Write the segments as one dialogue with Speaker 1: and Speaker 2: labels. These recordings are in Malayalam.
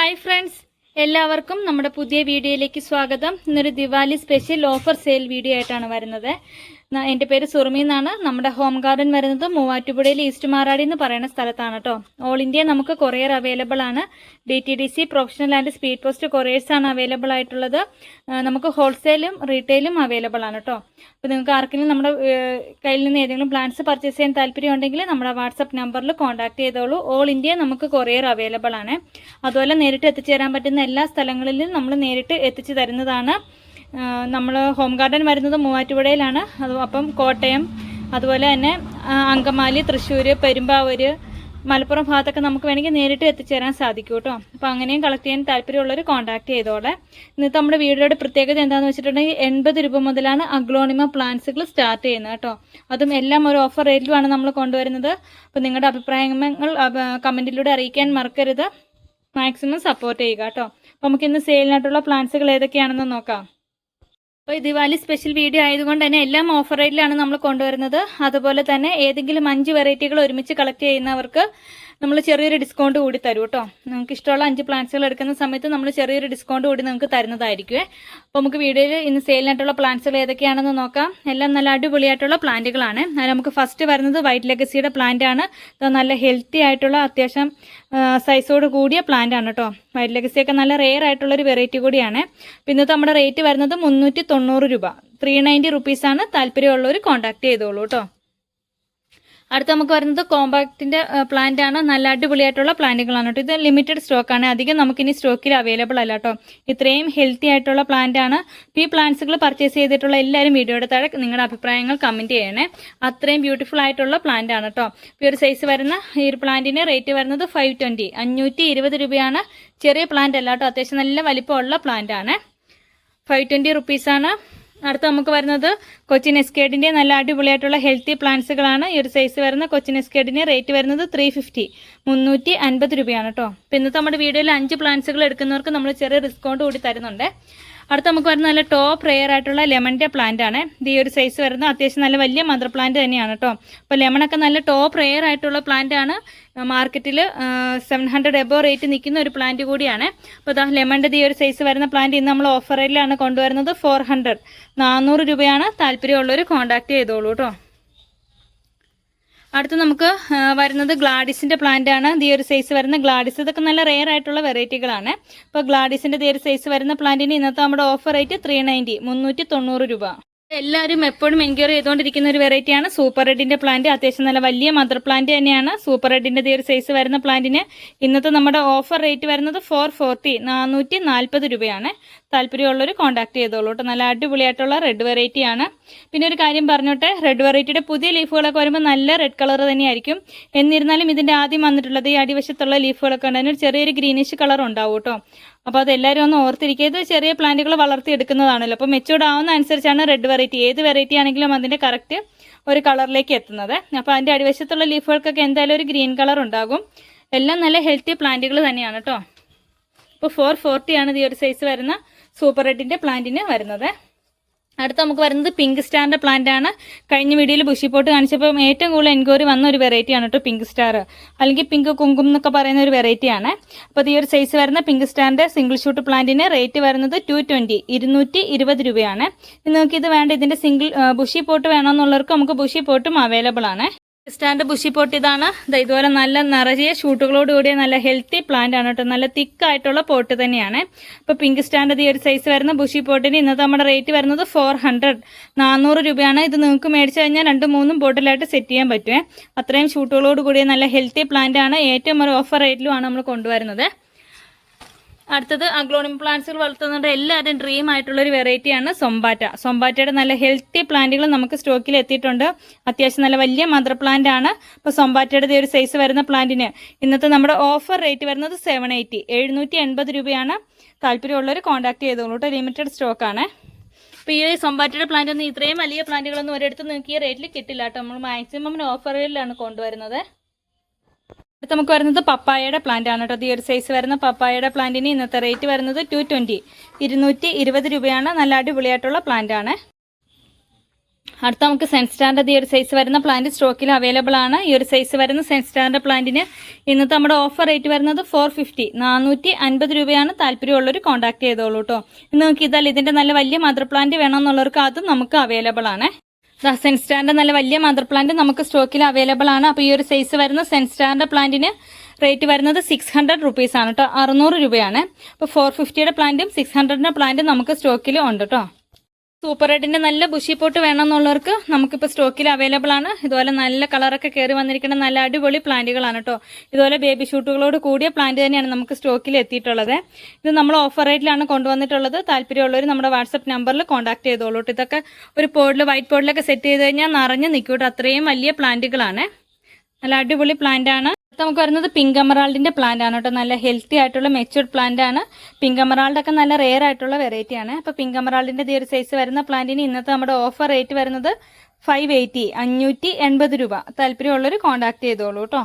Speaker 1: ഹായ് ഫ്രണ്ട്സ് എല്ലാവർക്കും നമ്മുടെ പുതിയ വീഡിയോയിലേക്ക് സ്വാഗതം. ഇന്നൊരു Diwali special offer sale video ആയിട്ടാണ് വരുന്നത്. എന്റെ പേര് സുറുമി എന്നാണ്. നമ്മുടെ ഹോം ഗാർഡൻ വരുന്നത് മൂവാറ്റുപുഴയിൽ ഈസ്റ്റ് മാറാടി എന്ന് പറയുന്ന സ്ഥലത്താണ് കേട്ടോ ഓൾ ഇന്ത്യ നമുക്ക് കൊറിയർ അവൈലബിൾ ആണ്. D T D C professional and speed post couriers ആണ് അവൈലബിൾ ആയിട്ടുള്ളത്. നമുക്ക് ഹോൾസെയിലും റീറ്റെയിലും അവൈലബിൾ ആണ് കേട്ടോ അപ്പോൾ നിങ്ങൾക്ക് ആർക്കെങ്കിലും നമ്മുടെ കയ്യിൽ നിന്ന് ഏതെങ്കിലും പ്ലാൻസ് പർച്ചേസ് ചെയ്യാൻ താല്പര്യം ഉണ്ടെങ്കിൽ നമ്മുടെ വാട്സപ്പ് നമ്പറിൽ കോൺടാക്ട് ചെയ്തോളൂ. ഓൾ ഇന്ത്യ നമുക്ക് കൊറിയർ അവൈലബിൾ ആണ്. അതുപോലെ നേരിട്ട് എത്തിച്ചേരാൻ പറ്റുന്ന എല്ലാ സ്ഥലങ്ങളിലും നമ്മൾ നേരിട്ട് എത്തിച്ചു തരുന്നതാണ്. നമ്മൾ ഹോം ഗാർഡൻ വരുന്നത് മൂവാറ്റുപുഴയിലാണ്. അത് അപ്പം കോട്ടയം അതുപോലെ തന്നെ അങ്കമാലി തൃശ്ശൂർ പെരുമ്പാവൂർ മലപ്പുറം ഭാഗത്തൊക്കെ നമുക്ക് വേണമെങ്കിൽ നേരിട്ട് എത്തിച്ചേരാൻ സാധിക്കും കേട്ടോ. അപ്പോൾ അങ്ങനെയും കളക്ട് ചെയ്യാൻ താല്പര്യമുള്ളവർ കോൺടാക്ട് ചെയ്തോളെ. ഇന്നത്തെ നമ്മുടെ വീഡിയോയുടെ പ്രത്യേകത എന്താണെന്ന് വെച്ചിട്ടുണ്ടെങ്കിൽ എൺപത് രൂപ മുതലാണ് അഗ്ലോണിമ പ്ലാന്റ്സുകൾ സ്റ്റാർട്ട് ചെയ്യുന്നത് കേട്ടോ. അതും എല്ലാം ഒരു ഓഫർ റേറ്റിലുമാണ് നമ്മൾ കൊണ്ടുവരുന്നത്. അപ്പോൾ നിങ്ങളുടെ അഭിപ്രായങ്ങൾ കമന്റിലൂടെ അറിയിക്കാൻ മറക്കരുത്. മാക്സിമം സപ്പോർട്ട് ചെയ്യുക കേട്ടോ. അപ്പോൾ നമുക്ക് ഇന്ന് സെയിലിനായിട്ടുള്ള പ്ലാന്റ്സുകൾ ഏതൊക്കെയാണെന്ന് നോക്കാം. അപ്പോൾ ദിവാലി സ്പെഷ്യൽ വീഡിയോ ആയതുകൊണ്ട് തന്നെ എല്ലാം ഓഫർ റേറ്റിലാണ് നമ്മൾ കൊണ്ടുവരുന്നത്. അതുപോലെ തന്നെ ഏതെങ്കിലും അഞ്ച് വെറൈറ്റികൾ ഒരുമിച്ച് കളക്ട് ചെയ്യുന്നവർക്ക് നമ്മൾ ചെറിയൊരു ഡിസ്കൗണ്ട് കൂടി തരും കേട്ടോ നിങ്ങൾക്ക് ഇഷ്ടമുള്ള അഞ്ച് പ്ലാന്റ്സുകൾ എടുക്കുന്ന സമയത്ത് നമ്മൾ ചെറിയൊരു ഡിസ്കൗണ്ട് കൂടി നിങ്ങൾക്ക് തരുന്നതായിരിക്കുമേ അപ്പോൾ നമുക്ക് വീഡിയോയിൽ ഇന്ന് സെയിലിനായിട്ടുള്ള പ്ലാന്റ്സുകൾ ഏതൊക്കെയാണെന്ന് നോക്കാം. എല്ലാം നല്ല അടിപൊളിയായിട്ടുള്ള പ്ലാന്റുകളാണ്. നമുക്ക് ഫസ്റ്റ് വരുന്നത് വൈറ്റ് ലെഗസിയുടെ പ്ലാന്റ് ആണ്. നല്ല ഹെൽത്തി ആയിട്ടുള്ള അത്യാവശ്യം സൈസോട് കൂടിയ പ്ലാന്റ് ആണ് കേട്ടോ വൈറ്റ് ലെഗസിയൊക്കെ നല്ല റെയർ ആയിട്ടുള്ളൊരു വെറൈറ്റി കൂടിയാണ്. പിന്നെ നമ്മുടെ റേറ്റ് വരുന്നത് മുന്നൂറ്റി രൂപ. ത്രീ നയന്റി റുപ്പീസാണ് താല്പര്യമുള്ളവർ കോൺടാക്ട് ചെയ്തോളൂ കേട്ടോ അടുത്ത നമുക്ക് വരുന്നത് കോമ്പാക്റ്റിന്റെ പ്ലാന്റ് ആണ്. നല്ല അടിപൊളിയായിട്ടുള്ള പ്ലാന്റുകളാണ് കേട്ടോ. ഇത് ലിമിറ്റഡ് സ്റ്റോക്ക് ആണ്. അധികം നമുക്കിനി സ്റ്റോക്കിൽ അവൈലബിൾ അല്ല കേട്ടോ. ഇത്രയും ഹെൽത്തി ആയിട്ടുള്ള പ്ലാന്റ് ആണ്. ഈ പ്ലാന്റ്സുകൾ പർച്ചേസ് ചെയ്തിട്ടുള്ള എല്ലാവരും വീഡിയോയുടെ താഴെ നിങ്ങളുടെ അഭിപ്രായങ്ങൾ കമന്റ് ചെയ്യണേ. അത്രയും ബ്യൂട്ടിഫുൾ ആയിട്ടുള്ള പ്ലാന്റ് ആണ് കേട്ടോ. ഈ ഒരു സൈസ് വരുന്ന ഈ ഒരു പ്ലാന്റിന് റേറ്റ് വരുന്നത് ഫൈവ് ട്വന്റി അഞ്ഞൂറ്റി ഇരുപത് രൂപയാണ്. ചെറിയ പ്ലാന്റ് അല്ല കേട്ടോ. അത്യാവശ്യം നല്ല വലിപ്പമുള്ള പ്ലാന്റ് ആണ്. ഫൈവ് ട്വന്റി റുപ്പീസാണ് അടുത്ത നമുക്ക് വരുന്നത് കൊച്ചിൻ എസ്കേഡിന്റെ നല്ല അടിപൊളിയായിട്ടുള്ള ഹെൽത്തി പ്ലാന്റ്സുകളാണ്. ഈ ഒരു സൈസ് വരുന്ന കൊച്ചിൻ എസ്കേഡിന്റെ റേറ്റ് വരുന്നത് ത്രീ ഫിഫ്റ്റി മുന്നൂറ്റി അൻപത് രൂപയാണ് കേട്ടോ അപ്പോൾ ഇന്നത്തെ നമ്മുടെ വീഡിയോയിൽ അഞ്ച് പ്ലാന്റ്സുകൾ എടുക്കുന്നവർക്ക് നമ്മൾ ചെറിയ ഡിസ്കൗണ്ട് കൂടി തരുന്നുണ്ട്. അടുത്ത നമുക്ക് വരുന്ന നല്ല ടോപ്പ് റെയർ ആയിട്ടുള്ള ലെമണിന്റെ പ്ലാന്റ് ആണ്. ഈ ഒരു സൈസ് വരുന്ന അത്യാവശ്യം നല്ല വലിയ മദർ പ്ലാന്റ് തന്നെയാണ് കേട്ടോ അപ്പോൾ ലെമണൊക്കെ നല്ല ടോപ്പ് റെയർ ആയിട്ടുള്ള പ്ലാന്റ് ആണ്. മാർക്കറ്റിൽ സെവൻ ഹൺഡ്രഡ് എബോ റേറ്റ് നിൽക്കുന്ന ഒരു പ്ലാന്റ് കൂടിയാണ്. അപ്പോൾ ഇതാ ലെമണിന്റെ ഈ ഒരു സൈസ് വരുന്ന പ്ലാന്റ് ഇന്ന് നമ്മൾ ഓഫറിലാണ് കൊണ്ടുവരുന്നത്. ഫോർ ഹൺഡ്രഡ് നാനൂറ് രൂപയാണ് താല്പര്യമുള്ളവർ കോൺടാക്ട് ചെയ്തോളൂ കേട്ടോ അടുത്ത് നമുക്ക് വരുന്നത് ഗ്ലാഡിസിന്റെ പ്ലാന്റ് ആണ്. ഈ ഒരു സൈസ് വരുന്ന ഗ്ലാഡിസ്. ഇതൊക്കെ നല്ല റെയർ ആയിട്ടുള്ള വെറൈറ്റികളാണ്. ഇപ്പൊ ഗ്ലാഡിസിന്റെ ഈ ഒരു സൈസ് വരുന്ന പ്ലാന്റിന് ഇന്നത്തെ നമ്മുടെ ഓഫർ റേറ്റ് ത്രീ നയന്റി മുന്നൂറ്റി തൊണ്ണൂറ് രൂപ. എല്ലാവരും എപ്പോഴും എൻക്വയറി ചെയ്തുകൊണ്ടിരിക്കുന്ന ഒരു വെറൈറ്റിയാണ് സൂപ്പർ റെഡിന്റെ പ്ലാന്റ് അത്യാവശ്യം നല്ല വലിയ മദർ പ്ലാന്റ് തന്നെയാണ്. സൂപ്പർ റെഡിന്റെ ഈ ഒരു സൈസ് വരുന്ന പ്ലാന്റിന് ഇന്നത്തെ നമ്മുടെ ഓഫർ റേറ്റ് വരുന്നത് ഫോർ ഫോർട്ടി നാനൂറ്റി നാൽപ്പത് രൂപയാണ്. താല്പര്യമുള്ളവർ കോൺടാക്ട് ചെയ്തോളൂ കേട്ടോ നല്ല അടിപൊളിയായിട്ടുള്ള റെഡ് വെറൈറ്റിയാണ് പിന്നെ ഒരു കാര്യം പറഞ്ഞോട്ടെ. റെഡ് വെറൈറ്റിയുടെ പുതിയ ലീഫുകളൊക്കെ വരുമ്പോൾ നല്ല റെഡ് കളർ തന്നെയായിരിക്കും. എന്നിരുന്നാലും ഇതിന്റെ ആദ്യം വന്നിട്ടുള്ളത് ഈ അടിവശത്തുള്ള ലീഫുകളൊക്കെ ഉണ്ടായിരുന്നു ചെറിയൊരു ഗ്രീനിഷ് കളർ ഉണ്ടാവും കേട്ടോ അപ്പോൾ അത് എല്ലാവരും ഒന്ന് ഓർത്തിരിക്കുക. ഇത് ചെറിയ പ്ലാന്റുകൾ വളർത്തിയെടുക്കുന്നതാണല്ലോ. അപ്പോൾ മെച്ചൂർഡ് ആവുന്ന അനുസരിച്ചാണ് റെഡ് വെറൈറ്റി ഏത് വെറൈറ്റി ആണെങ്കിലും അതിന്റെ കറക്റ്റ് ഒരു കളറിലേക്ക് എത്തുന്നത്. അപ്പോൾ അതിന്റെ അടിവശത്തുള്ള ലീഫുകൾക്കൊക്കെ എന്തായാലും ഒരു ഗ്രീൻ കളർ ഉണ്ടാകും. എല്ലാം നല്ല ഹെൽത്തി പ്ലാന്റുകൾ തന്നെയാണ് കേട്ടോ. ഇപ്പോൾ ഫോർ ഫോർട്ടിയാണ് ഈ ഒരു സൈസ് വരുന്ന സൂപ്പർ റെഡിന്റെ പ്ലാന്റിന് വരുന്നത്. അടുത്ത നമുക്ക് വരുന്നത് പിങ്ക് സ്റ്റാറിന്റെ പ്ലാന്റ് ആണ്. കഴിഞ്ഞ വീഡിയോയിൽ ബുഷി പോട്ട് കാണിച്ചപ്പോൾ ഏറ്റവും കൂടുതൽ എൻക്വയറി വന്ന ഒരു വെറൈറ്റിയാണ് കേട്ടോ പിങ്ക് സ്റ്റാർ അല്ലെങ്കിൽ പിങ്ക് കുങ്കും എന്നൊക്കെ പറയുന്ന ഒരു വെറൈറ്റിയാണ് അപ്പോൾ ഈ ഒരു സൈസ് വരുന്ന പിങ്ക് സ്റ്റാറിന്റെ സിംഗിൾ ഷൂട്ട് പ്ലാന്റിന് റേറ്റ് വരുന്നത് ടു ട്വന്റി ഇരുന്നൂറ്റി ഇരുപത് രൂപയാണ്. നിങ്ങൾക്ക് ഇത് വേണ്ട ഇതിന്റെ സിംഗിൾ ബുഷി പോട്ട് വേണമെന്നുള്ളവർക്ക് നമുക്ക് ബുഷി പോട്ടും അവൈലബിൾ ആണ്. സ്റ്റാൻഡ് ബുഷി പോട്ട് ഇതാണ് ഇതുപോലെ നല്ല നിറയെ ഷൂട്ടുകളോട് കൂടിയ നല്ല ഹെൽത്തി പ്ലാന്റ് ആണ് കേട്ടോ. നല്ല തിക്കായിട്ടുള്ള പോട്ട് തന്നെയാണ്. അപ്പോൾ പിങ്ക് സ്റ്റാൻഡ് ഈ ഒരു സൈസ് വരുന്ന ബുഷി പോട്ടിന് ഇന്നത്തെ നമ്മുടെ റേറ്റ് വരുന്നത് ഫോർ ഹൺഡ്രഡ് നാനൂറ് രൂപയാണ്. ഇത് നിങ്ങൾക്ക് മേടിച്ചു കഴിഞ്ഞാൽ രണ്ടും മൂന്നും ബോട്ടിലായിട്ട് സെറ്റ് ചെയ്യാൻ പറ്റുമേ അത്രയും ഷൂട്ടുകളോട് കൂടിയ നല്ല ഹെൽത്തി പ്ലാന്റ് ആണ്. ഏറ്റവും ഒരു ഓഫർ റേറ്റിലുമാണ് നമ്മൾ കൊണ്ടുവരുന്നത്. അടുത്തത് അഗ്ലോണിയം പ്ലാന്റ്സുകൾ വളർത്തുന്നവരുടെ എല്ലാവരും ഡ്രീം ആയിട്ടുള്ള ഒരു വെറൈറ്റിയാണ് സൊമ്പാറ്റ സൊമ്പാറ്റയുടെ നല്ല ഹെൽത്തി പ്ലാന്റുകൾ നമുക്ക് സ്റ്റോക്കിൽ എത്തിയിട്ടുണ്ട്. അത്യാവശ്യം നല്ല വലിയ മദർ പ്ലാന്റ് ആണ്. അപ്പോൾ സൊമ്പാറ്റയുടെ ഒരു സൈസ് വരുന്ന പ്ലാന്റിന് ഇന്നത്തെ നമ്മുടെ ഓഫർ റേറ്റ് വരുന്നത് സെവൻ എയ്റ്റി എഴുന്നൂറ്റി എൺപത് രൂപയാണ്. താല്പര്യമുള്ളവർ കോൺടാക്ട് ചെയ്തോളൂ ലിമിറ്റഡ് സ്റ്റോക്കാണ് അപ്പോൾ ഈ സൊമ്പാറ്റയുടെ പ്ലാന്റ് ഒന്നും ഇത്രയും വലിയ പ്ലാന്റുകളൊന്നും ഒരിടത്ത് നിങ്ങൾക്ക് ഈ റേറ്റിൽ കിട്ടില്ല കേട്ടോ നമ്മൾ മാക്സിമം ഓഫറിലാണ് കൊണ്ടുവരുന്നത്. അടുത്ത നമുക്ക് വരുന്നത് പപ്പായയുടെ പ്ലാന്റ് ആണ് കേട്ടോ. ഈ ഒരു സൈസ് വരുന്ന പപ്പായയുടെ പ്ലാന്റിന് ഇന്നത്തെ റേറ്റ് വരുന്നത് ടു ട്വന്റി ഇരുന്നൂറ്റി ഇരുപത് രൂപയാണ്. നല്ല അടിപൊളിയായിട്ടുള്ള പ്ലാന്റ് ആണ്. അടുത്ത നമുക്ക് സെൻസ്റ്റാറിന്റെ ഈ ഒരു സൈസ് വരുന്ന പ്ലാന്റ് സ്റ്റോക്കിൽ അവൈലബിൾ ആണ്. ഈ ഒരു സൈസ് വരുന്ന സെൻസ്റ്റാറിന്റെ പ്ലാന്റിന് ഇന്നത്തെ നമ്മുടെ ഓഫർ റേറ്റ് വരുന്നത് ഫോർ ഫിഫ്റ്റി നാനൂറ്റി അൻപത് രൂപയാണ് താല്പര്യമുള്ളവർ കോൺടാക്ട് ചെയ്തോളൂ കേട്ടോ. ഇന്ന് നമുക്ക് ഇതല്ല ഇതിന്റെ നല്ല വലിയ മദർ പ്ലാന്റ് വേണമെന്നുള്ളവർക്ക് അതും നമുക്ക് അവൈലബിൾ ആണ്. സെൻസ്റ്റാറിന്റെ നല്ല വലിയ മദർ പ്ലാന്റ് നമുക്ക് സ്റ്റോക്കിൽ അവൈലബിൾ ആണ്. അപ്പോൾ ഈ ഒരു സൈസ് വരുന്ന സെൻസ്റ്റാറിന്റെ പ്ലാന്റിന് റേറ്റ് വരുന്നത് സിക്സ് ഹൺഡ്രഡ് റുപ്പീസ് ആണ് കേട്ടോ അറുന്നൂറ് രൂപയാണ്. അപ്പോൾ ഫോർ ഫിഫ്റ്റിയുടെ പ്ലാന്റും സിക്സ് ഹൺഡ്രഡിന്റെ പ്ലാന്റും നമുക്ക് സ്റ്റോക്കിൽ ഉണ്ട് കേട്ടോ സൂപ്പർ റെഡിന്റെ നല്ല ബുഷി പോട്ട് വേണമെന്നുള്ളവർക്ക് നമുക്കിപ്പോൾ സ്റ്റോക്കിൽ അവൈലബിൾ ആണ്. ഇതുപോലെ നല്ല കളറൊക്കെ കയറി വന്നിരിക്കുന്ന നല്ല അടിപൊളി പ്ലാന്റുകളാണ് കേട്ടോ. ഇതുപോലെ ബേബി ഷൂട്ടുകളോട് കൂടിയ പ്ലാന്റ് തന്നെയാണ് നമുക്ക് സ്റ്റോക്കിൽ എത്തിയിട്ടുള്ളത്. ഇത് നമ്മൾ ഓഫർ റേറ്റിലാണ് കൊണ്ടുവന്നിട്ടുള്ളത്. താല്പര്യമുള്ളവർ നമ്മുടെ വാട്സപ്പ് നമ്പറിൽ കോൺടാക്ട് ചെയ്തോളൂ ഇതൊക്കെ ഒരു പോഡിൽ വൈറ്റ് പോഡിലൊക്കെ സെറ്റ് ചെയ്ത് കഴിഞ്ഞാൽ നിറഞ്ഞ് നിൽക്കൂട്ടോ അത്രയും വലിയ പ്ലാന്റുകളാണ് നല്ല അടിപൊളി പ്ലാന്റ് ആണ്. നമുക്ക് വരുന്നത് പിങ്ക് എമറാൾഡിന്റെ പ്ലാന്റ് ആണ് കേട്ടോ. നല്ല ഹെൽത്തി ആയിട്ടുള്ള മെച്യൂർഡ് പ്ലാന്റ് ആണ്. പിങ്ക് എമറാൾഡ് ഒക്കെ നല്ല റെയർ ആയിട്ടുള്ള വെറൈറ്റി ആണ്. അപ്പോൾ പിങ്ക് എമറാൾഡിന്റെ ഈ ഒരു സൈസ് വരുന്ന പ്ലാന്റിന് ഇന്നത്തെ നമ്മുടെ ഓഫർ റേറ്റ് വരുന്നത് ഫൈവ് എയ്റ്റി അഞ്ഞൂറ്റി എൺപത് രൂപ. താല്പര്യമുള്ളവർ കോൺടാക്ട് ചെയ്തോളൂ കേട്ടോ.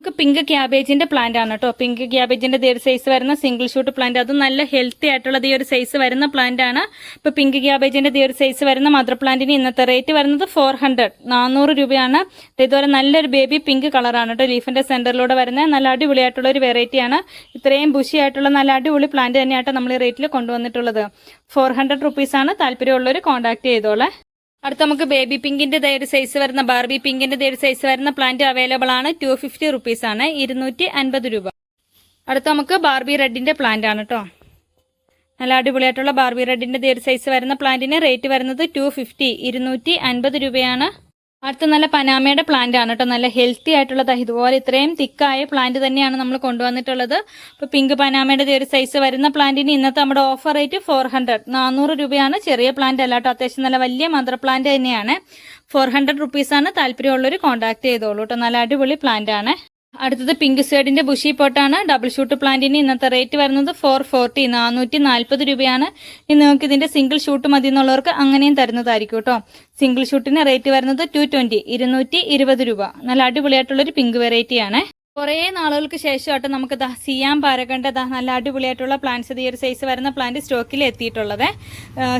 Speaker 1: നമുക്ക് പിങ്ക് ക്യാബേജിന്റെ പ്ലാന്റ് ആണ് കേട്ടോ പിങ്ക് ക്യാബേജിന്റെ ഈ ഒരു സൈസ് വരുന്ന സിംഗിൾ ഷൂട്ട് പ്ലാന്റ് അത് നല്ല ഹെൽത്തി ആയിട്ടുള്ളത് ഈ ഒരു സൈസ് വരുന്ന പ്ലാന്റ് ആണ്. ഇപ്പൊ പിങ്ക് ക്യാബേജിന്റെ ഈ ഒരു സൈസ് വരുന്ന മദർ പ്ലാന്റിന് ഇന്നത്തെ റേറ്റ് വരുന്നത് ഫോർ ഹൺഡ്രഡ് നാനൂറ് രൂപയാണ്. ഇത് ഇതുപോലെ നല്ലൊരു ബേബി പിങ്ക് കളറാണ് കേട്ടോ ലീഫിന്റെ സെന്ററിലൂടെ വരുന്ന. നല്ല അടിപൊളിയായിട്ടുള്ള ഒരു വെറൈറ്റി ആണ്. ഇത്രയും ബുഷി ആയിട്ടുള്ള നല്ല അടിപൊളി പ്ലാന്റ് തന്നെയാട്ടോ നമ്മൾ ഈ റേറ്റിൽ കൊണ്ടുവന്നിട്ടുള്ളത്. ഫോർ ഹൺഡ്രഡ് റുപ്പീസാണ് താല്പര്യമുള്ളവർ കോൺടാക്ട് ചെയ്തോളെ. അടുത്ത നമുക്ക് ബേബി പിങ്കിന്റെ ദേ ഒരു സൈസ് വരുന്ന ബാർബി പിങ്കിന്റെ ദേ ഒരു സൈസ് വരുന്ന പ്ലാന്റ് അവൈലബിൾ ആണ്. ടു ഫിഫ്റ്റി റുപ്പീസ് ആണ്. ഇരുന്നൂറ്റി അൻപത് രൂപ. അടുത്ത നമുക്ക് ബാർബി റെഡിന്റെ പ്ലാന്റ് ആണ് കേട്ടോ നല്ല അടിപൊളിയായിട്ടുള്ള ബാർബി റെഡിന്റെ ദേ ഒരു സൈസ് വരുന്ന പ്ലാന്റിന് റേറ്റ് വരുന്നത് ടു ഫിഫ്റ്റി ഇരുന്നൂറ്റി അൻപത് രൂപയാണ്. അടുത്ത നല്ല പനാമയുടെ പ്ലാന്റ് ആണ് കേട്ടോ. നല്ല ഹെൽത്തി ആയിട്ടുള്ളത് ഇതുപോലെ ഇത്രയും തിക്കായ പ്ലാന്റ് തന്നെയാണ് നമ്മൾ കൊണ്ടുവന്നിട്ടുള്ളത്. ഇപ്പോൾ പിങ്ക് പനാമയുടെ ഒരു സൈസ് വരുന്ന പ്ലാന്റിന് ഇന്നത്തെ നമ്മുടെ ഓഫർ റേറ്റ് ഫോർ ഹൺഡ്രഡ് നാനൂറ് രൂപയാണ് ചെറിയ പ്ലാന്റ് അല്ല കേട്ടോ. അത്യാവശ്യം നല്ല വലിയ മദർ പ്ലാന്റ് തന്നെയാണ്. ഫോർ ഹൺഡ്രഡ് റുപ്പീസാണ് താല്പര്യമുള്ളവർ കോൺടാക്ട് ചെയ്തോളൂ കേട്ടോ. നല്ല അടിപൊളി പ്ലാന്റ് ആണ്. അടുത്തത് പിങ്ക് സൈഡിന്റെ ബുഷി പോട്ടാണ്. ഡബിൾ ഷൂട്ട് പ്ലാന്റിന് ഇന്നത്തെ റേറ്റ് വരുന്നത് ഫോർ ഫോർട്ടി നാനൂറ്റി നാൽപ്പത് രൂപയാണ്. ഇനി നിങ്ങൾക്ക് ഇതിന്റെ സിംഗിൾ ഷൂട്ട് മതി എന്നുള്ളവർക്ക് അങ്ങനെയും തരുന്നതായിരിക്കും കേട്ടോ. സിംഗിൾ ഷൂട്ടിന് റേറ്റ് വരുന്നത് ടു ട്വന്റി ഇരുന്നൂറ്റി ഇരുപത് രൂപ. നല്ല അടിപൊളിയായിട്ടുള്ളൊരു പിങ്ക് വെറൈറ്റിയാണ് കുറേ നാളുകൾക്ക് ശേഷമായിട്ട് നമുക്ക് ദാ സിയാം പാരകണ്ട ദാ നല്ല അടിപൊളിയായിട്ടുള്ള പ്ലാന്റ്സ് ഈ ഒരു സൈസ് വരുന്ന പ്ലാന്റ് സ്റ്റോക്കിൽ എത്തിയിട്ടുള്ളത്.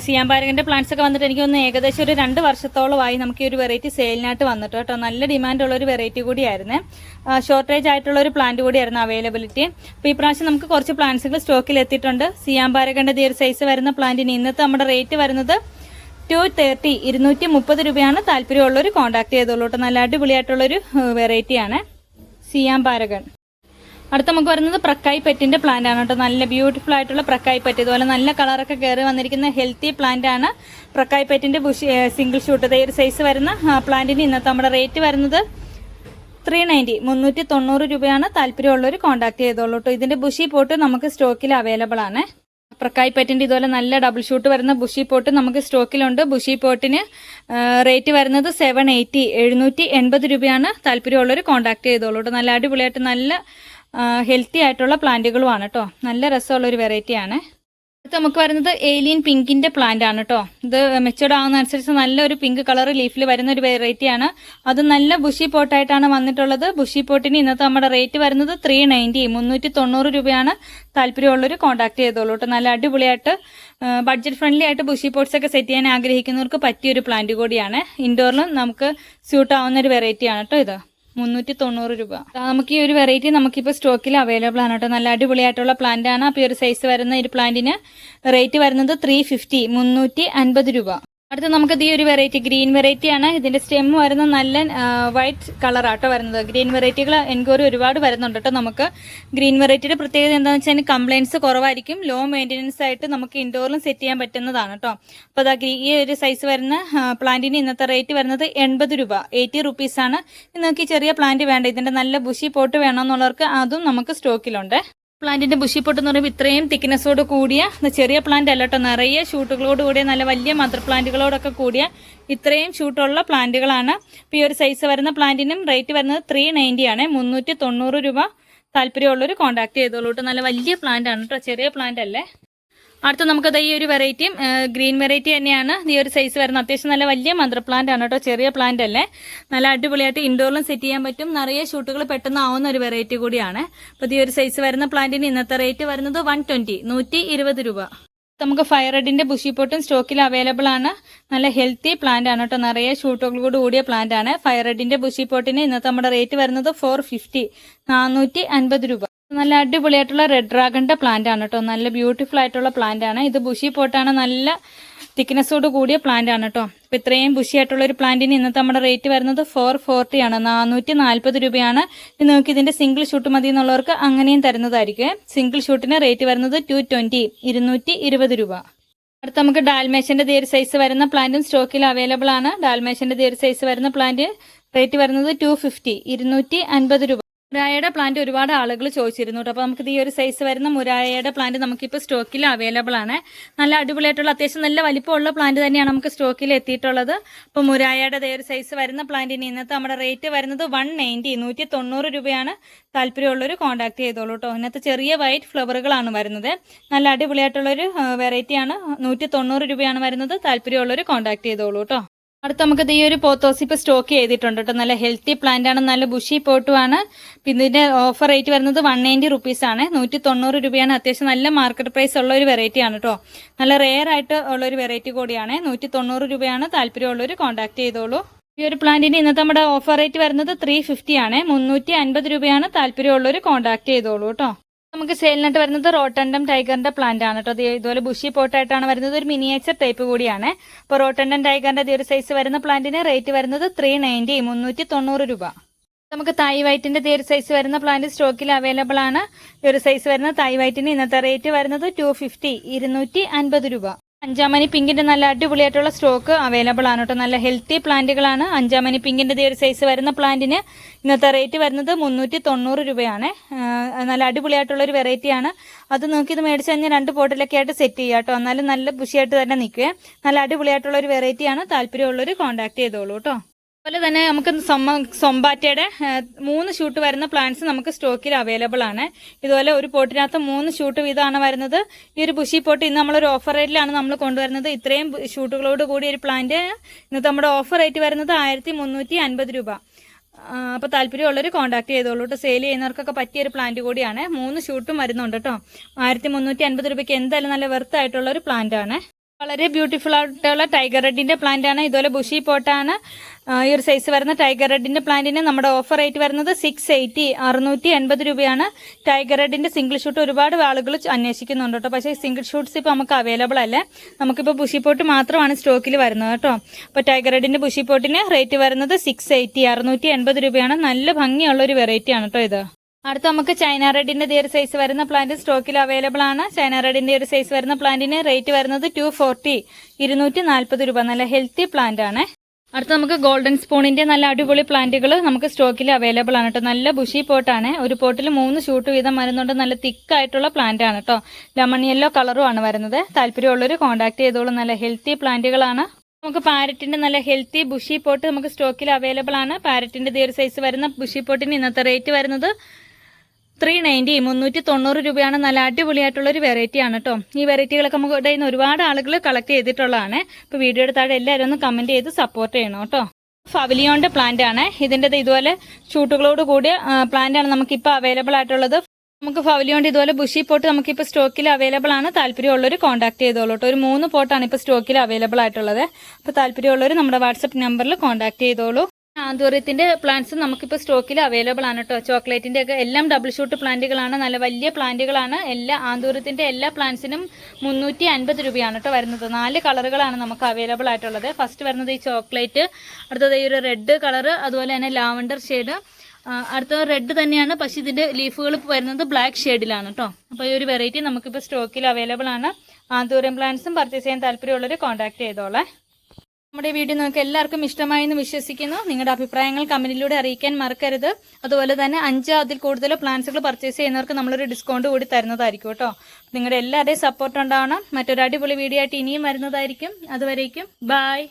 Speaker 1: സിയാം പാരകന്റെ പ്ലാന്റ്സ് ഒക്കെ വന്നിട്ട് എനിക്ക് തോന്നുന്നു ഏകദേശം ഒരു രണ്ട് വർഷത്തോളമായി നമുക്ക് ഈ ഒരു വെറൈറ്റി സെയിലിനായിട്ട് വന്നിട്ട് കേട്ടോ. നല്ല ഡിമാൻഡുള്ള ഒരു വെറൈറ്റി കൂടിയായിരുന്നു. ഷോർട്ടേജ് ആയിട്ടുള്ള ഒരു പ്ലാന്റ് കൂടിയായിരുന്നു അവൈലബിലിറ്റി അപ്പോൾ ഈ പ്രാവശ്യം നമുക്ക് കുറച്ച് പ്ലാന്റ്സുകൾ സ്റ്റോക്കിൽ എത്തിയിട്ടുണ്ട്. സിയാം പാരകന്റെ ഈ ഒരു സൈസ് വരുന്ന പ്ലാന്റിന് ഇന്നത്തെ നമ്മുടെ റേറ്റ് വരുന്നത് ടു തേർട്ടി ഇരുന്നൂറ്റി മുപ്പത് രൂപയാണ് താല്പര്യമുള്ളവർ കോൺടാക്ട് ചെയ്തോളൂ കേട്ടോ. നല്ല അടിപൊളിയായിട്ടുള്ളൊരു വെറൈറ്റിയാണ് സിയാം പാരഗൺ. അടുത്ത നമുക്ക് വരുന്നത് പ്രക്കായി പ്ലാന്റ് ആണ് കേട്ടോ. നല്ല ബ്യൂട്ടിഫുൾ ആയിട്ടുള്ള പ്രക്കായി പെറ്റ്. ഇതുപോലെ നല്ല കളറൊക്കെ കയറി വന്നിരിക്കുന്ന ഹെൽത്തി പ്ലാന്റ് ആണ് പ്രക്കായി പെറ്റിന്റെ ബുഷ് സിംഗിൾ ഷൂട്ട് ഒരു സൈസ് വരുന്ന പ്ലാന്റിന് ഇന്നത്തെ നമ്മുടെ റേറ്റ് വരുന്നത് ത്രീ നയന്റി മുന്നൂറ്റി തൊണ്ണൂറ് രൂപയാണ് താല്പര്യമുള്ളവർ കോൺടാക്ട് ചെയ്തോളൂ കേട്ടോ. ഇതിന്റെ ബുഷി പോട്ട് നമുക്ക് സ്റ്റോക്കിൽ അവൈലബിൾ ആണ്. പ്രക്കായ് പെറ്റിന്റെ ഇതുപോലെ നല്ല ഡബിൾ ഷൂട്ട് വരുന്ന ബുഷി പോട്ട് നമുക്ക് സ്റ്റോക്കിലുണ്ട്. ബുഷി പോട്ടിന് റേറ്റ് വരുന്നത് സെവൻ എയ്റ്റി എഴുന്നൂറ്റി എൺപത് രൂപയാണ് താല്പര്യമുള്ളവർ കോൺടാക്ട് ചെയ്തോളൂ കേട്ടോ നല്ല അടിപൊളിയായിട്ട് നല്ല ഹെൽത്തി ആയിട്ടുള്ള പ്ലാന്റുകളുമാണ് കേട്ടോ നല്ല രസമുള്ളൊരു വെറൈറ്റിയാണ് അടുത്ത നമുക്ക് വരുന്നത് ഏലിയൻ പിങ്കിന്റെ പ്ലാന്റ് ആണ് കേട്ടോ ഇത് മെച്ചൂർഡ് ആവുന്നതനുസരിച്ച് നല്ലൊരു പിങ്ക് കളർ ലീഫിൽ വരുന്ന ഒരു വെറൈറ്റി ആണ്. അത് നല്ല ബുഷി പോട്ടായിട്ടാണ് വന്നിട്ടുള്ളത്. ബുഷി പോട്ടിന് ഇന്നത്തെ നമ്മുടെ റേറ്റ് വരുന്നത് ത്രീ നയന്റി മുന്നൂറ്റി തൊണ്ണൂറ് രൂപയാണ് താല്പര്യമുള്ളവർ കോൺടാക്ട് ചെയ്തോളൂ കേട്ടോ നല്ല അടിപൊളിയായിട്ട് ബഡ്ജറ്റ് ഫ്രണ്ട്ലി ആയിട്ട് ബുഷി പോട്ട്സ് ഒക്കെ സെറ്റ് ചെയ്യാൻ ആഗ്രഹിക്കുന്നവർക്ക് പറ്റിയ ഒരു പ്ലാന്റ് കൂടിയാണ് ഇൻഡോറിലും നമുക്ക് സ്യൂട്ട് ആവുന്ന ഒരു വെറൈറ്റി ആണ് കേട്ടോ ഇത്. മുന്നൂറ്റി തൊണ്ണൂറ് രൂപ നമുക്ക് ഈ ഒരു വെറൈറ്റി നമുക്കിപ്പോൾ സ്റ്റോക്കിൽ അവൈലബിൾ ആണ് കേട്ടോ. നല്ല അടിപൊളിയായിട്ടുള്ള പ്ലാന്റ് ആണ്. അപ്പോൾ ഈ ഒരു സൈസ് വരുന്ന ഒരു പ്ലാന്റിന് റേറ്റ് വരുന്നത് ത്രീ ഫിഫ്റ്റി മുന്നൂറ്റി അൻപത് രൂപ. അടുത്ത നമുക്ക് ഈ ഒരു വെറൈറ്റി ഗ്രീൻ വെറൈറ്റി ആണ്. ഇതിന്റെ സ്റ്റെം വരുന്ന നല്ല വൈറ്റ് കളർ ആട്ടോ വരുന്നത്. ഗ്രീൻ വെറൈറ്റികൾ എൻക്വയറി ഒരുപാട് വരുന്നുണ്ട് കേട്ടോ നമുക്ക്. ഗ്രീൻ വെറൈറ്റിയുടെ പ്രത്യേകത എന്താണെന്ന് വെച്ചാൽ കംപ്ലൈൻസ് കുറവായിരിക്കും. ലോ മെയിന്റെനൻസ് ആയിട്ട് നമുക്ക് ഇൻഡോറിലും സെറ്റ് ചെയ്യാൻ പറ്റുന്നതാണ് കേട്ടോ അപ്പോൾ അതാ ഈ ഒരു സൈസ് വരുന്ന പ്ലാന്റിന് ഇന്നത്തെ റേറ്റ് വരുന്നത് എൺപത് രൂപ. എയ്റ്റി റുപ്പീസ് ആണ്. നിങ്ങൾക്ക് ചെറിയ പ്ലാന്റ് വേണ്ട. ഇതിന്റെ നല്ല ബുഷി പോട്ട് വേണമെന്നുള്ളവർക്ക് അതും നമുക്ക് സ്റ്റോക്കിലുണ്ട് പ്ലാന്റിന്റെ ബുഷി പൊട്ട് എന്ന് പറയുമ്പോൾ ഇത്രയും തിക്നെസ്സോട് കൂടിയ ചെറിയ പ്ലാന്റ് അല്ല കേട്ടോ നിറയെ ഷൂട്ടുകളോട് കൂടിയ നല്ല വലിയ മദർ പ്ലാന്റുകളോടൊക്കെ കൂടിയ ഇത്രയും ഷൂട്ടുള്ള പ്ലാന്റുകളാണ് ഇപ്പോൾ ഈ ഒരു സൈസ് വരുന്ന പ്ലാന്റിനും റേറ്റ് വരുന്നത് ത്രീ നയന്റി ആണ്. മുന്നൂറ്റി തൊണ്ണൂറ് രൂപ താല്പര്യമുള്ളവർ കോൺടാക്ട് ചെയ്തോളൂ കേട്ടോ നല്ല വലിയ പ്ലാന്റ് ആണ് കേട്ടോ ചെറിയ പ്ലാന്റ് അല്ലേ? അടുത്ത നമുക്കത് ഈ ഒരു വെറൈറ്റിയും ഗ്രീൻ വെറൈറ്റി തന്നെയാണ്. ഈ ഒരു സൈസ് വരുന്നത്. അത്യാവശ്യം നല്ല വലിയ മന്ത്ര പ്ലാന്റ് ആണ് കേട്ടോ ചെറിയ പ്ലാന്റ് അല്ലേ? നല്ല അടിപൊളിയായിട്ട് ഇൻഡോറിലും സെറ്റ് ചെയ്യാൻ പറ്റും. നിറയെ ഷൂട്ടുകൾ പെട്ടെന്ന് ആവുന്ന ഒരു വെറൈറ്റി കൂടിയാണ്. അപ്പോൾ ഈ ഒരു സൈസ് വരുന്ന പ്ലാന്റിന് ഇന്നത്തെ റേറ്റ് വരുന്നത് വൺ ട്വന്റി നൂറ്റി ഇരുപത് രൂപ. നമുക്ക് ഫയർ റെഡിന്റെ ബുഷി പോട്ടും സ്റ്റോക്കിൽ അവൈലബിൾ ആണ്. നല്ല ഹെൽത്തി പ്ലാന്റ് ആണ് കേട്ടോ നിറയെ ഷൂട്ടുകളോട് കൂടിയ പ്ലാന്റ് ആണ്. ഫയർ റെഡിന്റെ ബുഷി പോട്ടിന് ഇന്നത്തെ നമ്മുടെ റേറ്റ് വരുന്നത് ഫോർ ഫിഫ്റ്റി നാനൂറ്റി അൻപത് രൂപ. നല്ല അടിപൊളിയായിട്ടുള്ള റെഡ് ഡ്രാഗണിന്റെ പ്ലാന്റ് ആണ് കേട്ടോ നല്ല ബ്യൂട്ടിഫുൾ ആയിട്ടുള്ള പ്ലാന്റ് ആണ്. ഇത് ബുഷി പോട്ടാണ് നല്ല തിക്നെസ്സോട് കൂടിയ പ്ലാന്റ് ആണ് കേട്ടോ അപ്പോൾ ഇത്രയും ബുഷി ആയിട്ടുള്ള ഒരു പ്ലാന്റിന് ഇന്നത്തെ നമ്മുടെ റേറ്റ് വരുന്നത് ഫോർ ഫോർട്ടി ആണ്. നാനൂറ്റി നാൽപ്പത് രൂപയാണ് നിങ്ങൾക്ക് ഇതിന്റെ സിംഗിൾ ഷൂട്ട് മതി എന്നുള്ളവർക്ക് അങ്ങനെയും തരുന്നതായിരിക്കും. സിംഗിൾ ഷൂട്ടിന് റേറ്റ് വരുന്നത് ടു ട്വന്റി ഇരുന്നൂറ്റി ഇരുപത് രൂപ. അടുത്ത നമുക്ക് ഡാൽമേഷന്റെ ദീർ സൈസ് വരുന്ന പ്ലാന്റും സ്റ്റോക്കിൽ അവൈലബിൾ ആണ്. ഡാൽമേഷന്റെ ദീർ സൈസ് വരുന്ന പ്ലാന്റ് റേറ്റ് വരുന്നത് ടു ഫിഫ്റ്റി ഇരുന്നൂറ്റി അൻപത് രൂപ. മുരായയുടെ പ്ലാന്റ് ഒരുപാട് ആളുകൾ ചോദിച്ചിരുന്നു കേട്ടോ അപ്പോൾ നമുക്ക് ഈ ഒരു സൈസ് വരുന്ന മുരായയുടെ പ്ലാന്റ് നമുക്കിപ്പോൾ സ്റ്റോക്കിൽ അവൈലബിൾ ആണ്. നല്ല അടിപൊളിയായിട്ടുള്ള അത്യാവശ്യം നല്ല വലിപ്പമുള്ള പ്ലാന്റ് തന്നെയാണ് നമുക്ക് സ്റ്റോക്കിൽ എത്തിയിട്ടുള്ളത്. അപ്പോൾ മുരായയുടെ ദേ ഒരു സൈസ് വരുന്ന പ്ലാന്റിന് ഇന്നത്തെ നമ്മുടെ റേറ്റ് വരുന്നത് വൺ നയന്റി നൂറ്റി തൊണ്ണൂറ് രൂപയാണ് താല്പര്യമുള്ളവർ കോൺടാക്ട് ചെയ്തോളൂ കേട്ടോ ഇന്നത്തെ ചെറിയ വൈറ്റ് ഫ്ലവറുകളാണ് വരുന്നത്. നല്ല അടിപൊളിയായിട്ടുള്ളൊരു വെറൈറ്റിയാണ് നൂറ്റി തൊണ്ണൂറ് രൂപയാണ് വരുന്നത്. താല്പര്യമുള്ളവർ കോൺടാക്ട് ചെയ്തോളൂ കേട്ടോ അടുത്ത നമുക്ക് ഈ ഒരു പോത്തോസ് ഇപ്പോൾ സ്റ്റോക്ക് ചെയ്തിട്ടുണ്ട് കേട്ടോ. നല്ല ഹെൽത്തി പ്ലാന്റ് ആണ് നല്ല ബുഷി പോട്ടുമാണ് പിന്നെ ഇതിന്റെ ഓഫർ റേറ്റ് വരുന്നത് വൺ നയന്റി റുപ്പീസ് ആണ്. നൂറ്റി തൊണ്ണൂറ് രൂപയാണ്. അത്യാവശ്യം നല്ല മാർക്കറ്റ് പ്രൈസ് ഉള്ള ഒരു വെറൈറ്റി ആണ് കേട്ടോ. നല്ല റെയർ ആയിട്ട് ഉള്ള ഒരു വെറൈറ്റി കൂടിയാണ്. നൂറ്റി തൊണ്ണൂറ് രൂപയാണ് താല്പര്യമുള്ളവർ കോൺടാക്ട് ചെയ്തോളൂ. ഈ ഒരു പ്ലാന്റിന് ഇന്നത്തെ നമ്മുടെ ഓഫർ റേറ്റ് വരുന്നത് ത്രീ ഫിഫ്റ്റി ആണ്. മുന്നൂറ്റി അൻപത് രൂപയാണ് താല്പര്യമുള്ളവർ കോൺടാക്ട് ചെയ്തോളൂ കേട്ടോ. നമുക്ക് സെയിലിനായിട്ട് വരുന്നത് റോട്ടൻഡം ടൈഗറിന്റെ പ്ലാന്റ് ആണ് കേട്ടോ. ഇതുപോലെ ബുഷി പോട്ടായിട്ടാണ് വരുന്നത്. ഒരു മിനിയേച്ചർ ടൈപ്പ് കൂടിയാണ്. അപ്പോൾ റോട്ടൻഡം ടൈഗറിന്റെ ഒരു സൈസ് വരുന്ന പ്ലാന്റിന് റേറ്റ് വരുന്നത് ത്രീ നയന്റി മുന്നൂറ്റി തൊണ്ണൂറ് രൂപ. നമുക്ക് തൈ വൈറ്റിന്റെ ഈ ഒരു സൈസ് വരുന്ന പ്ലാന്റ് സ്റ്റോക്കിൽ അവൈലബിൾ ആണ്. ഈ ഒരു സൈസ് വരുന്ന തൈ വൈറ്റിന് ഇന്നത്തെ റേറ്റ് വരുന്നത് ടു ഫിഫ്റ്റി ഇരുന്നൂറ്റി അൻപത് രൂപ. അഞ്ചാമണി പിങ്കിന്റെ നല്ല അടിപൊളിയായിട്ടുള്ള സ്റ്റോക്ക് അവൈലബിൾ ആണ് കേട്ടോ. നല്ല ഹെൽത്തി പ്ലാന്റുകളാണ്. അഞ്ചാമണി പിങ്കിന്റെ ഈ ഒരു സൈസ് വരുന്ന പ്ലാന്റിന് ഇന്നത്തെ റേറ്റ് വരുന്നത് മുന്നൂറ്റി തൊണ്ണൂറ് രൂപയാണ് നല്ല അടിപൊളിയായിട്ടുള്ള ഒരു വെറൈറ്റിയാണ് അത് നോക്കി ഇത് മേടിച്ച് കഴിഞ്ഞാൽ രണ്ട് പോട്ടിലൊക്കെ ആയിട്ട് സെറ്റ് ചെയ്യുക കേട്ടോ. എന്നാലും നല്ല ബുഷിയായിട്ട് തന്നെ നിൽക്കുക നല്ല അടിപൊളിയായിട്ടുള്ള ഒരു വെറൈറ്റിയാണ് താല്പര്യമുള്ളവർ കോൺടാക്ട് ചെയ്തോളൂ കേട്ടോ. അതുപോലെ തന്നെ നമുക്ക് സൊമ്പാറ്റയുടെ മൂന്ന് ഷൂട്ട് വരുന്ന പ്ലാന്റ്സ് നമുക്ക് സ്റ്റോക്കിൽ അവൈലബിൾ ആണ്. ഇതുപോലെ ഒരു പോട്ടിനകത്ത് മൂന്ന് ഷൂട്ട് വീതമാണ് വരുന്നത്. ഈ ഒരു ബുഷി പോട്ട് ഇന്ന് നമ്മളൊരു ഓഫർ റേറ്റിലാണ് നമ്മൾ കൊണ്ടുവരുന്നത്. ഇത്രയും ഷൂട്ടുകളോട് കൂടി ഒരു പ്ലാന്റ് ഇന്നത്തെ നമ്മുടെ ഓഫർ റേറ്റ് വരുന്നത് ആയിരത്തി രൂപ. അപ്പോൾ താല്പര്യമുള്ളവർ കോൺടാക്ട് ചെയ്തോളൂ കേട്ടോ സെയിൽ ചെയ്യുന്നവർക്കൊക്കെ പറ്റിയ ഒരു പ്ലാന്റ് കൂടിയാണ്. മൂന്ന് ഷൂട്ടും വരുന്നുണ്ട് കേട്ടോ ആയിരത്തി മുന്നൂറ്റി അൻപത് രൂപയ്ക്ക് എന്തായാലും നല്ല വെർത്ത് ആയിട്ടുള്ള ഒരു പ്ലാന്റ് ആണ്. വളരെ ബ്യൂട്ടിഫുൾ ആയിട്ടുള്ള ടൈഗർ റെഡിന്റെ പ്ലാന്റ് ആണ്. ഇതുപോലെ ബുഷി പോട്ടാണ് ഈ ഒരു സൈസ് വരുന്ന ടൈഗർ റെഡിന്റെ പ്ലാന്റിന് നമ്മുടെ ഓഫർ റേറ്റ് വരുന്നത് സിക്സ് എയ്റ്റി അറുന്നൂറ്റി എൺപത് രൂപയാണ്. ടൈഗർ റെഡിന്റെ സിംഗിൾ ഷൂട്ട് ഒരുപാട് ആളുകൾ അന്വേഷിക്കുന്നുണ്ട് കേട്ടോ. പക്ഷേ സിംഗിൾ ഷൂട്ട്സ് ഇപ്പോൾ നമുക്ക് അവൈലബിൾ അല്ല? നമുക്കിപ്പോൾ ബുഷി പോട്ട് മാത്രമാണ് സ്റ്റോക്കിൽ വരുന്നത് കേട്ടോ. അപ്പോൾ ടൈഗർ റെഡിന്റെ ബുഷി പോട്ടിന് റേറ്റ് വരുന്നത് സിക്സ് എയ്റ്റി അറുന്നൂറ്റി എൺപത് രൂപയാണ്. നല്ല ഭംഗിയുള്ള ഒരു വെറൈറ്റി ആണ് കേട്ടോ ഇത്. അടുത്ത നമുക്ക് ചൈന റെഡിന്റെ ഈ ഒരു സൈസ് വരുന്ന പ്ലാന്റ് സ്റ്റോക്കിൽ അവൈലബിൾ ആണ്. ചൈന റെഡിന്റെ ഒരു സൈസ് വരുന്ന പ്ലാന്റിന് റേറ്റ് വരുന്നത് ടു ഫോർട്ടി ഇരുന്നൂറ്റി നാൽപ്പത് രൂപ. നല്ല ഹെൽത്തി പ്ലാന്റ് ആണ്. അടുത്ത നമുക്ക് ഗോൾഡൻ സ്പൂണിന്റെ നല്ല അടിപൊളി പ്ലാന്റുകൾ നമുക്ക് സ്റ്റോക്കിൽ അവൈലബിൾ ആണ് കേട്ടോ നല്ല ബുഷി പോട്ടാണ് ഒരു പോട്ടിൽ മൂന്ന് ഷൂട്ട് വീതം വരുന്നുണ്ട്. നല്ല തിക്കായിട്ടുള്ള പ്ലാന്റ് ആണ് കേട്ടോ ലെമൺ യെല്ലോ കളറും ആണ് വരുന്നത്. താല്പര്യമുള്ളവർ കോൺടാക്ട് ചെയ്തോളൂ. നല്ല ഹെൽത്തി പ്ലാന്റുകളാണ് നമുക്ക് പാരറ്റിന്റെ നല്ല ഹെൽത്തി ബുഷി പോട്ട് നമുക്ക് സ്റ്റോക്കിൽ അവൈലബിൾ ആണ്. പാരറ്റിന്റെ ദീർഘ സൈസ് വരുന്ന ബുഷി പോട്ടിന് ഇന്നത്തെ റേറ്റ് വരുന്നത് ത്രീ നയന്റി മുന്നൂറ്റി തൊണ്ണൂറ് രൂപയാണ് നല്ല അടിപൊളിയായിട്ടുള്ള ഒരു വെറൈറ്റി ആണ് കേട്ടോ ഈ വെറൈറ്റികളൊക്കെ നമുക്ക് ഇവിടെ നിന്ന് ഒരുപാട് ആളുകൾ കളക്ട് ചെയ്തിട്ടുള്ളതാണ്. ഇപ്പോൾ വീഡിയോ എടുത്താൽ എല്ലാവരും ഒന്ന് കമന്റ് ചെയ്ത് സപ്പോർട്ട് ചെയ്യണം കേട്ടോ ഫവലിയോന്റെ പ്ലാന്റ് ആണ്. ഇതിന്റെ ഇതുപോലെ ഷൂട്ടുകളോട് കൂടിയ പ്ലാന്റ് ആണ് നമുക്കിപ്പോൾ അവൈലബിൾ ആയിട്ടുള്ളത്. നമുക്ക് ഫവലിയോണ്ട് ഇതുപോലെ ബുഷി പോട്ട് നമുക്കിപ്പോൾ സ്റ്റോക്കിൽ അവൈലബിൾ ആണ്. താല്പര്യമുള്ളവർ കോൺടാക്ട് ചെയ്തോളൂ കേട്ടോ ഒരു മൂന്ന് പോട്ടാണ് ഇപ്പോൾ സ്റ്റോക്കിൽ അവൈലബിൾ ആയിട്ടുള്ളത്. അപ്പോൾ താല്പര്യമുള്ളവർ നമ്മുടെ വാട്സപ്പ് നമ്പറിൽ കോൺടാക്ട് ചെയ്തോളൂ. ആന്തൂര്യത്തിന്റെ പ്ലാന്റ്സ് നമുക്കിപ്പോൾ സ്റ്റോക്കിൽ അവൈലബിൾ ആണ് കേട്ടോ ചോക്ലേറ്റിന്റെ ഒക്കെ എല്ലാം ഡബിൾ ഷൂട്ട് പ്ലാന്റുകളാണ്. നല്ല വലിയ പ്ലാന്റുകളാണ്. എല്ലാ ആന്തൂറിയത്തിന്റെ എല്ലാ പ്ലാന്റ്സിനും മുന്നൂറ്റി അൻപത് രൂപയാണ് കേട്ടോ വരുന്നത്. നാല് കളറുകളാണ് നമുക്ക് അവൈലബിൾ ആയിട്ടുള്ളത്. ഫസ്റ്റ് വരുന്നത് ഈ ചോക്ലേറ്റ് അടുത്തത് ഈ ഒരു റെഡ് കളറ് അതുപോലെ തന്നെ ലാവൻഡർ ഷെയ്ഡ്. അടുത്ത റെഡ് തന്നെയാണ്. പക്ഷേ ഇതിന്റെ ലീഫുകൾ വരുന്നത് ബ്ലാക്ക് ഷെയ്ഡിലാണ് കേട്ടോ അപ്പോൾ ഈ ഒരു വെറൈറ്റി നമുക്കിപ്പോൾ സ്റ്റോക്കിൽ അവൈലബിൾ ആണ്. ആന്തൂരം പ്ലാന്റ്സും പർച്ചേസ് ചെയ്യാൻ താല്പര്യമുള്ളവർ കോൺടാക്ട് ചെയ്തോളെ. നമ്മുടെ വീഡിയോ നിങ്ങൾക്ക് എല്ലാവർക്കും ഇഷ്ടമായെന്ന് വിശ്വസിക്കുന്നു. നിങ്ങളുടെ അഭിപ്രായങ്ങൾ കമന്റിലൂടെ അറിയിക്കാൻ മറക്കരുത്. അതുപോലെ തന്നെ അഞ്ച് അതിൽ കൂടുതൽ പ്ലാൻസുകൾ പർച്ചേസ് ചെയ്യുന്നവർക്ക് നമ്മളൊരു ഡിസ്കൗണ്ട് കൂടി തരുന്നതായിരിക്കും കേട്ടോ. നിങ്ങളുടെ എല്ലാവരുടെയും സപ്പോർട്ട് ഉണ്ടാവണം മറ്റൊരു അടിപൊളി വീഡിയോ ആയിട്ട് ഇനിയും വരുന്നതായിരിക്കും. അതുവരേക്കും ബായ്